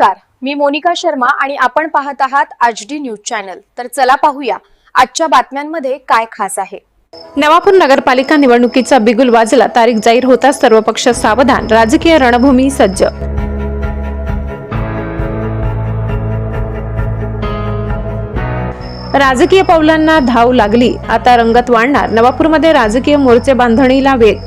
नमस्कार. मी मोनिका शर्मा आणि आपण पाहत आहात आज डी न्यूज चॅनल. तर चला पाहूया आजच्या बातम्यांमध्ये काय खास आहे. नवापूर नगरपालिका निवडणुकीचा बिगुल वाजला तारीख जाहीर होताच सर्व पक्ष सावधान राजकीय रणभूमी सज्ज. राजकीय पावलांना धाव लागली आता रंगत वाढणार. नवापूरमध्ये राजकीय मोर्चे बांधणीला वेग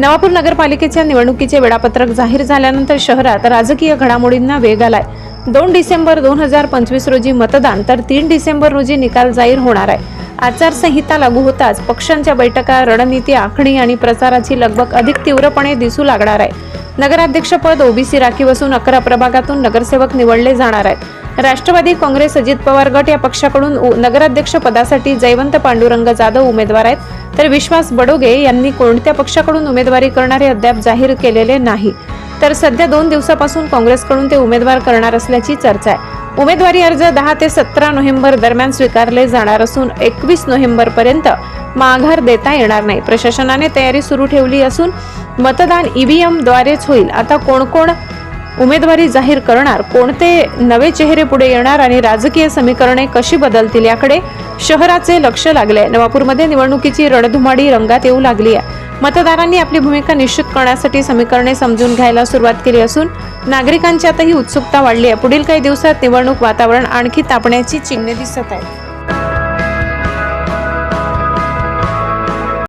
नवापूर नगरपालिकेच्या निवडणुकीचे वेळापत्रक जाहीर झाल्यानंतर शहरात राजकीय घडामोडींना वेग आलाय. दोन डिसेंबर दोन हजार पंचवीस रोजी मतदान तर तीन डिसेंबर रोजी निकाल जाहीर होणार आहे. आचारसंहिता लागू होताच पक्षांच्या बैठका रणनीती आखणी आणि प्रचाराची लगबग अधिक तीव्रपणे दिसू लागणार आहे. नगराध्यक्षपद ओबीसी राखीव असून अकरा प्रभागातून नगरसेवक निवडले जाणार आहेत. राष्ट्रवादी काँग्रेस अजित पवार गट या पक्षाकडून उ- नगराध्यक्ष पदासाठी जयवंत पांडुरंग जाधव उमेदवार आहेत. तर विश्वास बडोगे यांनी कोणत्या पक्षाकडून उमेदवारी करणारे अद्याप जाहीर केलेले नाही. तर सध्या दोन दिवसापासून काँग्रेसकडून ते उमेदवार करणार असल्याची चर्चा आहे. उमेदवारी अर्ज दहा ते सतरा नोव्हेंबर दरम्यान स्वीकारले जाणार असून एकवीस नोव्हेंबर पर्यंत माघार देता येणार नाही. प्रशासनाने तयारी सुरू ठेवली असून मतदान ईव्हीएम द्वारेच होईल. आता कोण कोण उमेदवारी जाहीर करणार कोणते नवे चेहरे पुढे येणार आणि राजकीय समीकरणे कशी बदलतील याकडे शहराचे लक्ष लागले नवापूरमध्ये निवडणुकीची रणधुमाडी रंगात येऊ लागली आहे. मतदारांनी आपली भूमिका निश्चित करण्यासाठी समीकरणे समजून घ्यायला सुरुवात केली असून नागरिकांच्यातही उत्सुकता वाढली आहे. पुढील काही दिवसात निवडणूक वातावरण आणखी तापण्याची चिन्हे दिसत आहेत.